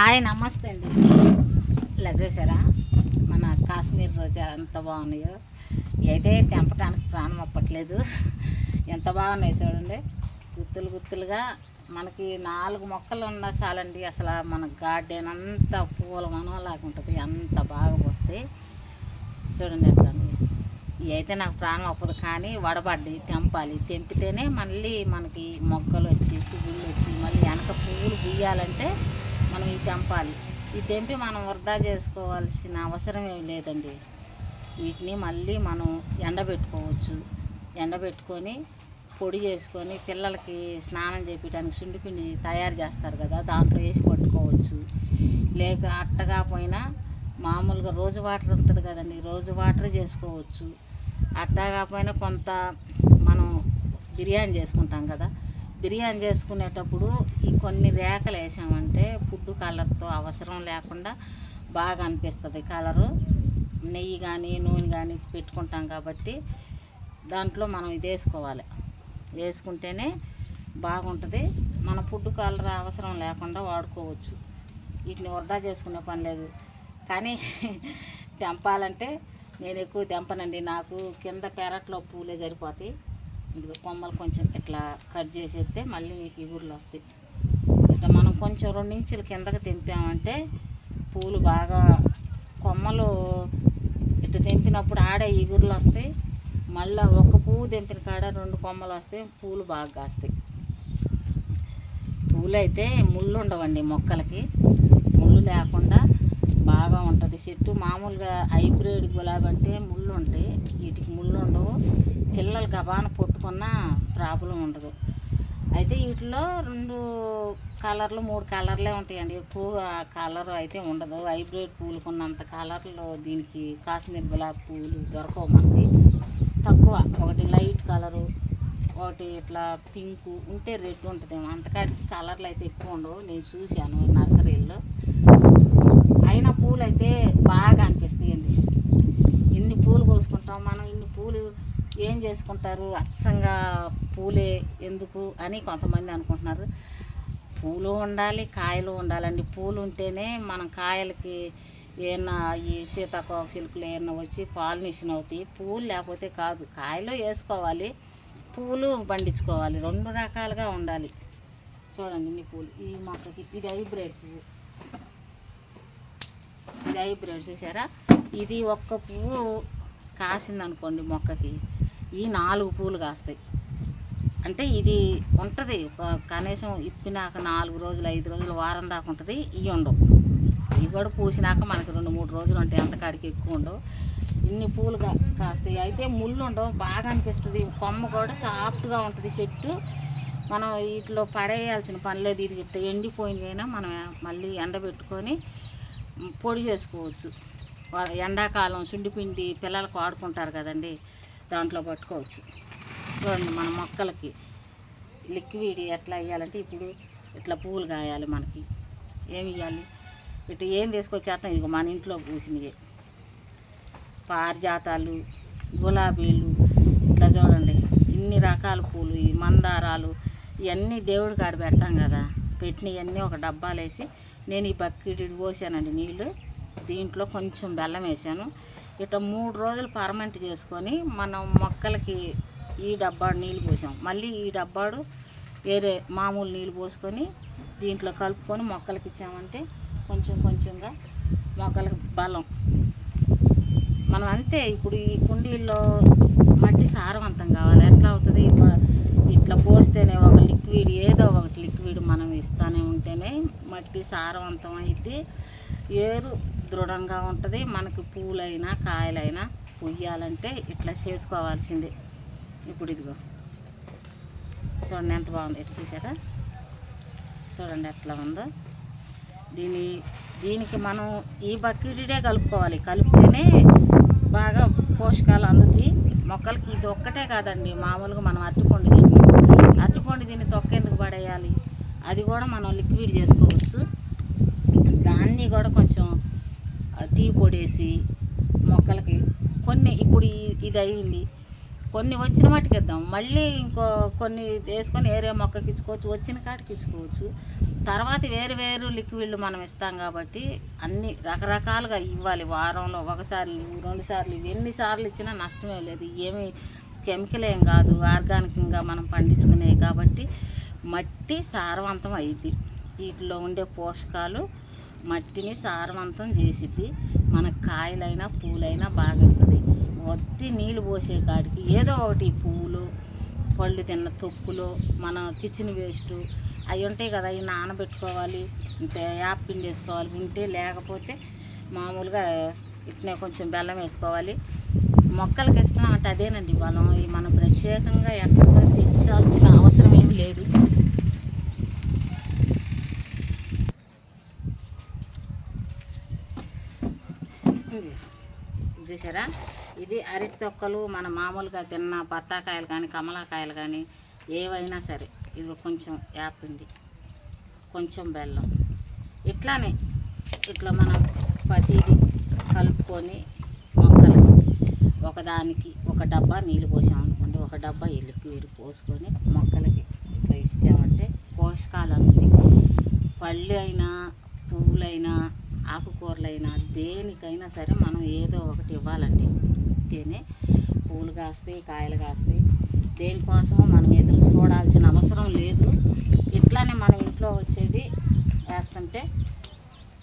Hi నమస్తే అండి. ఇలా చూసారా? మన కాశ్మీర్ రోజా ఎంత బాగున్నాయో. అయితే తెంపడానికి ప్రాణం అప్పట్లేదు. ఎంత బాగున్నాయి చూడండి. గుత్తులు గుత్తులుగా మనకి నాలుగు మొక్కలు ఉన్నా చాలండి. అసలు మన గార్డెన్ అంతా పూల మనలాగా ఉంటుంది. అంత బాగా పోస్తాయి. చూడండి అట్లా అయితే నాకు ప్రాణం అప్పదు కానీ వడబడ్డి తెంపాలి. తెంపితేనే మళ్ళీ మనకి మొక్కలు వచ్చి సుగుళ్ళు వచ్చి మళ్ళీ వెనక పువ్వులు గుయ్యాలంటే మనం ఇవి తెంపాలి. ఇవి తెంపి మనం వృధా చేసుకోవాల్సిన అవసరం ఏమి లేదండి. వీటిని మళ్ళీ మనం ఎండబెట్టుకోవచ్చు. ఎండబెట్టుకొని పొడి చేసుకొని పిల్లలకి స్నానం చేపించడానికి సుండిపిండి తయారు చేస్తారు కదా దాంట్లో వేసి కొట్టుకోవచ్చు లేక అట్టగా పోయినా మామూలుగా రోజు వాటర్ ఉంటుంది కదండి రోజు వాటర్ చేసుకోవచ్చు. అట్టా కాకపోయినా కొంత మనం బిర్యానీ చేసుకుంటాం కదా బిర్యానీ చేసుకునేటప్పుడు ఈ కొన్ని రేఖలు వేసామంటే ఫుడ్ కలర్తో అవసరం లేకుండా బాగా అనిపిస్తుంది కలరు. నెయ్యి కానీ నూనె కానీ పెట్టుకుంటాం కాబట్టి దాంట్లో మనం ఇది వేసుకోవాలి. వేసుకుంటేనే బాగుంటుంది. మన ఫుడ్ కలర్ అవసరం లేకుండా వాడుకోవచ్చు. వీటిని వృధా చేసుకునే పని లేదు. కానీ తెంపాలంటే నేను ఎక్కువ తెంపనండి. నాకు కింద పెరట్లో పూలే సరిపోతాయి. ఇదిగో కొమ్మలు కొంచెం ఇట్లా కట్ చేసేస్తే మళ్ళీ ఇగురులు వస్తాయి. ఇట్లా మనం కొంచెం రెండు ఇంచుల కిందకి తెంపామంటే పూలు బాగా కొమ్మలు ఇట్లా తెంపినప్పుడు ఆడే ఇగురులు వస్తాయి. మళ్ళీ ఒక పువ్వు తెంపిన కాడ రెండు కొమ్మలు వస్తాయి. పూలు బాగా కాస్తాయి. పూలు అయితే ముళ్ళు ఉండవండి మొక్కలకి. ముళ్ళు లేకుండా బాగా ఉంటుంది. చెట్టు మామూలుగా హైబ్రిడ్ గులాబీ అంటే ముళ్ళు ఉంటాయి. వీటికి ముళ్ళు ఉండవు. పిల్లలు గబాన పట్టుకున్న ప్రాబ్లం ఉండదు. అయితే వీటిలో రెండు కలర్లు మూడు కలర్లే ఉంటాయండి. ఎక్కువ కలర్ అయితే ఉండదు. హైబ్రిడ్ పూలుకున్నంత కలర్లు దీనికి కాశ్మీర్ గులాబీ పూలు దొరకవు మనకి. తక్కువ. ఒకటి లైట్ కలరు ఒకటి ఇట్లా పింకు ఉంటే రెడ్ ఉంటుంది అంతకాడికి కలర్లు అయితే ఎక్కువ ఉండవు. నేను చూశాను నర్సరీల్లో అయినా పూలు అయితే బాగా అనిపిస్తాయండి ఇన్ని పూలు కోసుకుంటాం మనం ఇన్ని పూలు ఏం చేసుకుంటారు? అచ్చంగా పూలే ఎందుకు అని కొంతమంది అనుకుంటున్నారు. పూలు ఉండాలి కాయలు ఉండాలండి. పూలు ఉంటేనే మనం కాయలకి ఏమన్నా ఈ సీతాకోక చిలుకలు ఏమన్నా వచ్చి పాలినేషన్ అవుతాయి. పూలు లేకపోతే కాదు. కాయలు వేసుకోవాలి. పూలు పండించుకోవాలి. రెండు రకాలుగా ఉండాలి. చూడండి ఇన్ని పూలు. ఈ మొక్కకి ఇది హైబ్రిడ్ పువ్వు ఇది హైబ్రిడ్ చూసారా? ఇది ఒక్క పువ్వు కాసిందనుకోండి మొక్కకి. ఈ నాలుగు పూలు కాస్తాయి. అంటే ఇది ఉంటుంది. కనీసం ఇప్పినాక నాలుగు రోజులు ఐదు రోజులు వారం దాకా ఉంటుంది. ఇవి ఉండవు. ఇవి కూడా పూసినాక మనకి రెండు మూడు రోజులు ఉంటాయి. అంతకాడికి ఎక్కువ ఉండవు. ఇన్ని పూలు కా కాస్తాయి. అయితే ముళ్ళు ఉండవు. బాగా అనిపిస్తుంది. కొమ్మ కూడా సాఫ్ట్గా ఉంటుంది చెట్టు. మనం వీటిలో పడేయాల్సిన పని లేదు. ఇది ఎండిపోయిందైనా మనం మళ్ళీ ఎండబెట్టుకొని పొడి చేసుకోవచ్చు. ఎండాకాలం సుండిపిండి పిల్లలకు ఆడుకుంటారు కదండి. దాంట్లో పట్టుకోవచ్చు. చూడండి మన మొక్కలకి లిక్విడ్ ఎట్లా వేయాలంటే ఇప్పుడు ఇట్లా పువ్వులు కాయాలి మనకి. ఏమి ఇవ్వాలి? ఇట్లా ఏం తీసుకొచ్చేస్తాం ఇదిగో మన ఇంట్లో పూసినవి పారిజాతాలు గులాబీలు ఇట్లా చూడండి. ఇన్ని రకాల పూలు ఈ మందారాలు ఇవన్నీ దేవుడి కాడ పెడతాం కదా. పెట్టినవన్నీ ఒక డబ్బాలు వేసి నేను ఈ బకెట్ పోసానండి నీళ్ళు. దీంట్లో కొంచెం బెల్లం వేసాను. ఇట్లా మూడు రోజులు పర్మనెంట్ చేసుకొని మనం మొక్కలకి ఈ డబ్బాడు నీళ్ళు పోసాం. మళ్ళీ ఈ డబ్బాడు వేరే మామూలు నీళ్ళు పోసుకొని దీంట్లో కలుపుకొని మొక్కలకి ఇచ్చామంటే కొంచెం కొంచెంగా మొక్కలకి బలం. మనం అంతే ఇప్పుడు ఈ కుండీల్లో మట్టి సారవంతం కావాలి. ఎట్లా అవుతుంది? ఇట్లా ఇట్లా పోస్తేనే ఒక లిక్విడ్ ఏదో ఒకటి లిక్విడ్ మనం ఇస్తూనే ఉంటేనే మట్టి సారవంతం అయితే ఏరు దృఢంగా ఉంటుంది. మనకి పూలైనా కాయలైనా పుయ్యాలంటే ఇట్లా చేసుకోవాల్సిందే. ఇప్పుడు ఇదిగో. చూడండి ఎంత బాగుంది. ఎటు చూసారా? చూడండి ఎట్లా ఉందో. దీని దీనికి మనం ఈ బకెటే కలుపుకోవాలి. కలిపితేనే బాగా పోషకాలు అందుతాయి. మొక్కలకి ఇది ఒక్కటే కాదండి. మామూలుగా మనం అరటిపండు దీన్ని అరటిపండు దీన్ని తొక్క ఎందుకు పడేయాలి? అది కూడా మనం లిక్విడ్ చేసుకోవచ్చు. దాన్ని కూడా కొంచెం టీ పొడి వేసి మొక్కలకి కొన్ని ఇప్పుడు ఇది అయింది కొన్ని వచ్చిన మట్టుకు ఇద్దాం మళ్ళీ ఇంకో కొన్ని వేసుకొని వేరే మొక్కకి ఇచ్చుకోవచ్చు. వచ్చిన కాడికి ఇచ్చుకోవచ్చు. తర్వాత వేరు వేరు లిక్విడ్లు మనం ఇస్తాం కాబట్టి అన్ని రకరకాలుగా ఇవ్వాలి. వారంలో ఒకసారి రెండు సార్లు ఇవి ఎన్నిసార్లు ఇచ్చినా నష్టమే లేదు. ఏమి కెమికల్ ఏం కాదు. ఆర్గానిక్గా మనం పండించుకునేవి కాబట్టి మట్టి సారవంతం అయింది. వీటిలో ఉండే పోషకాలు మట్టిని సారవంతం చేసిద్ది. మన కాయలైనా పూలైనా బాగా ఇస్తుంది వత్తి నీళ్ళు పోసే కాడికి ఏదో ఒకటి పువ్వులు పళ్ళు తిన్న తొక్కులు మన కిచెన్ వేస్ట్ అవి ఉంటాయి కదా అవి నానబెట్టుకోవాలి ఇంతే యాప్ పిండి వేసుకోవాలి ఉంటే లేకపోతే మామూలుగా ఇట్నే కొంచెం బెల్లం వేసుకోవాలి. మొక్కలకి ఇస్తున్నామంటే అదేనండి బలం. మనం ప్రత్యేకంగా ఎక్కడికో తెచ్చాల్సిన అవసరం ఏం లేదు ఇది చూసారా? ఇది అరటి తొక్కలు మన మామూలుగా తిన్న బత్తాకాయలు కానీ కమలాకాయలు కానీ ఏవైనా సరే. ఇది కొంచెం యాపిండి కొంచెం బెల్లం. ఇట్లానే ఇట్లా మనం ప్రతిది కలుపుకొని మొక్కలు ఒకదానికి ఒక డబ్బా నీళ్ళు పోసామనుకోండి ఒక డబ్బా ఈ లిక్విడ్ పోసుకొని మొక్కలకి ఇట్లా ఇచ్చామంటే పోషకాలు అందుతాయి. పళ్ళు అయినా పువ్వులైనా ఆకుకూరలైనా దేనికైనా సరే మనం ఏదో ఒకటి ఇవ్వాలండి. తేనే పూలు కాస్తాయి కాయలు కాస్తాయి. దేనికోసమో మనం ఎదురు చూడాల్సిన అవసరం లేదు. ఇట్లానే మనం ఇంట్లో వచ్చేది వేస్తుంటే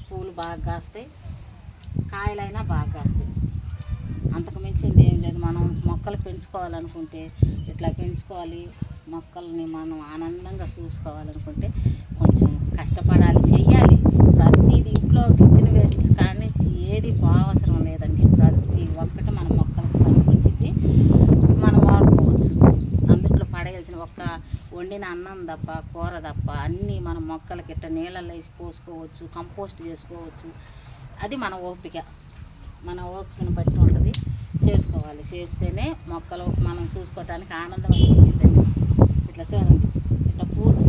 పూలు బాగా కాస్తాయి కాయలైనా బాగా కాస్తాయి. అంతకు మించింది ఏం లేదు. మనం మొక్కలు పెంచుకోవాలనుకుంటే ఇట్లా పెంచుకోవాలి. మొక్కల్ని మనం ఆనందంగా చూసుకోవాలనుకుంటే కొంచెం కష్టపడాలి చెయ్యాలి. ప్రతిది ఇంట్లోకి కిచెన్ వేస్ట్స్ కానీ ఏది అవసరం లేదండి ప్రతి ఒక్కటి మన మొక్కలకు పనికొచ్చింది మనం వాడుకోవచ్చు అందుట్లో పడేయాల్సిన ఒక్క వండిన అన్నం తప్ప కూర తప్ప అన్నీ మన మొక్కలకి ఇట్ట నీళ్ళల్లో వేసి పోసుకోవచ్చు కంపోస్ట్ చేసుకోవచ్చు. అది మన ఓపిక. మన ఓపికను బట్టి ఉంటుంది. చేసుకోవాలి. చేస్తేనే మొక్కలు మనం చూసుకోవటానికి ఆనందం అనిపించిందండి ఇట్లా చూడండి. ఇట్లా పూలు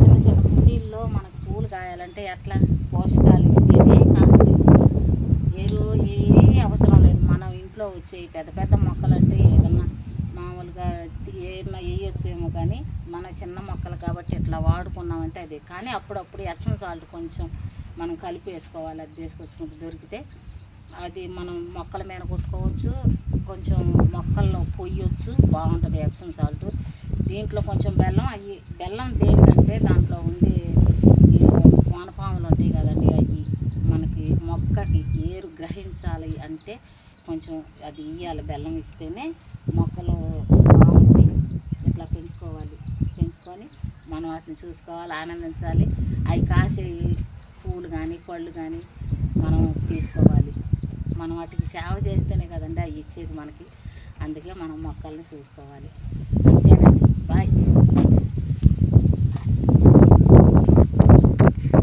చిన్న చిన్న కుండీల్లో మనకు పూలు కాయాలంటే ఎట్లా పోషకాలు ఇస్తేనే కాస్తాయి. ఎరువు ఏ అవసరం లేదు. మనం ఇంట్లో వచ్చే పెద్ద పెద్ద మొక్కలు అంటే మామూలుగా వేయొచ్చేమో కానీ మన చిన్న మొక్కలు కాబట్టి ఇట్లా వాడుకున్నామంటే అది. కానీ అప్పుడప్పుడు ఎస్ఎం సాల్ట్ కొంచెం మనం కలిపి వేసుకోవాలి. అది తీసుకొచ్చినప్పుడు దొరికితే అది మనం మొక్కల మీద కొట్టుకోవచ్చు. కొంచెం మొక్కల్లో పొయ్యొచ్చు బాగుంటుంది ఎప్సమ్ సాల్ట్. దీంట్లో కొంచెం బెల్లం అవి బెల్లం దేనికంటే దాంట్లో ఉండే వానపాములు ఉంటాయి కదండి అవి మనకి మొక్కకి ఏరు గ్రహించాలి అంటే కొంచెం అది ఇవ్వాలి బెల్లం ఇస్తేనే మొక్కలు అలా పెంచుకోవాలి. పెంచుకొని మనం వాటిని చూసుకోవాలి ఆనందించాలి. అవి కాసే పూలు కానీ పళ్ళు కానీ మనం తీసుకోవాలి. మనం వాటికి సేవ చేస్తేనే కదండి అవి ఇచ్చేది మనకి. అందుకే మనం మొక్కల్ని చూసుకోవాలి. అంతేనండి. బాయ్.